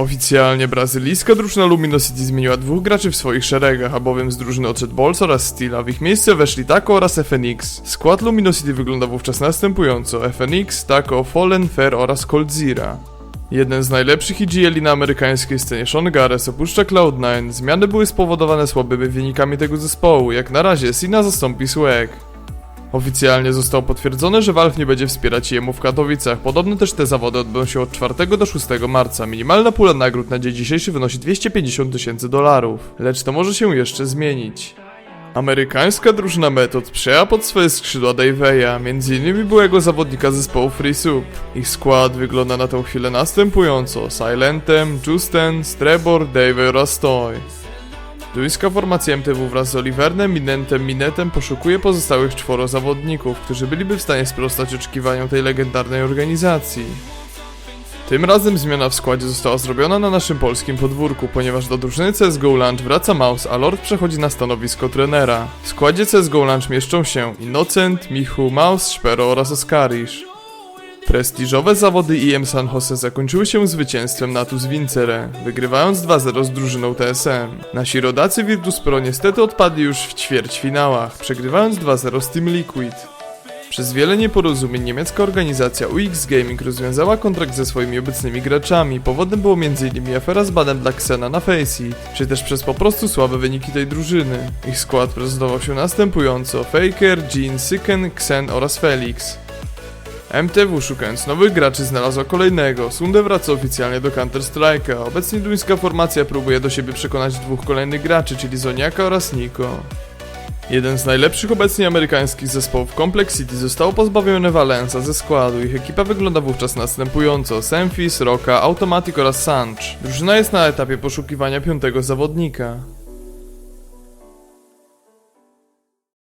Oficjalnie brazylijska drużyna Luminosity zmieniła dwóch graczy w swoich szeregach, albowiem z drużyny odszedł Bols oraz Steel, a w ich miejsce weszli Taco oraz FNX. Skład Luminosity wygląda wówczas następująco: FNX, Taco, Fallen, Fair oraz Coldzera. Jeden z najlepszych EGL na amerykańskiej scenie Sean Gares opuszcza Cloud9. Zmiany były spowodowane słabymi wynikami tego zespołu. Jak na razie Sina zastąpi Swag. Oficjalnie zostało potwierdzone, że Valve nie będzie wspierać jemu w Katowicach. Podobno też te zawody odbędą się od 4 do 6 marca. Minimalna pula nagród na dzień dzisiejszy wynosi 250 tysięcy dolarów. Lecz to może się jeszcze zmienić. Amerykańska drużyna Metod przejęła pod swoje skrzydła Dave'a, m.in. byłego zawodnika zespołu Free Soup. Ich skład wygląda na tą chwilę następująco. Silentem, Justen, Strebor, Dave oraz Toy. Duńska formacja MTW wraz z Olivernem, Minentem, Minetem poszukuje pozostałych czworo zawodników, którzy byliby w stanie sprostać oczekiwaniom tej legendarnej organizacji. Tym razem zmiana w składzie została zrobiona na naszym polskim podwórku, ponieważ do drużyny CSGO Lunch wraca Maus, a Lord przechodzi na stanowisko trenera. W składzie CSGO Lunch mieszczą się Innocent, Michu, Maus, Szpero oraz Oskarisz. Prestiżowe zawody IM San Jose zakończyły się zwycięstwem Natus Vincere, wygrywając 2-0 z drużyną TSM. Nasi rodacy Virtus Pro niestety odpadli już w ćwierćfinałach, przegrywając 2-0 z Team Liquid. Przez wiele nieporozumień niemiecka organizacja UX Gaming rozwiązała kontrakt ze swoimi obecnymi graczami. Powodem było m.in. afera z banem dla Xena na Faceit, czy też przez po prostu słabe wyniki tej drużyny. Ich skład prezentował się następująco: Faker, Jean, Syken, Xen oraz Felix. MTW szukając nowych graczy znalazła kolejnego. Sunde wraca oficjalnie do Counter-Strike'a. Obecnie duńska formacja próbuje do siebie przekonać dwóch kolejnych graczy, czyli Zoniaka oraz Niko. Jeden z najlepszych obecnie amerykańskich zespołów Complex City został pozbawiony Valensa ze składu. Ich ekipa wygląda wówczas następująco: Semphis, Roka, Automatic oraz Sanch. Drużyna jest na etapie poszukiwania piątego zawodnika.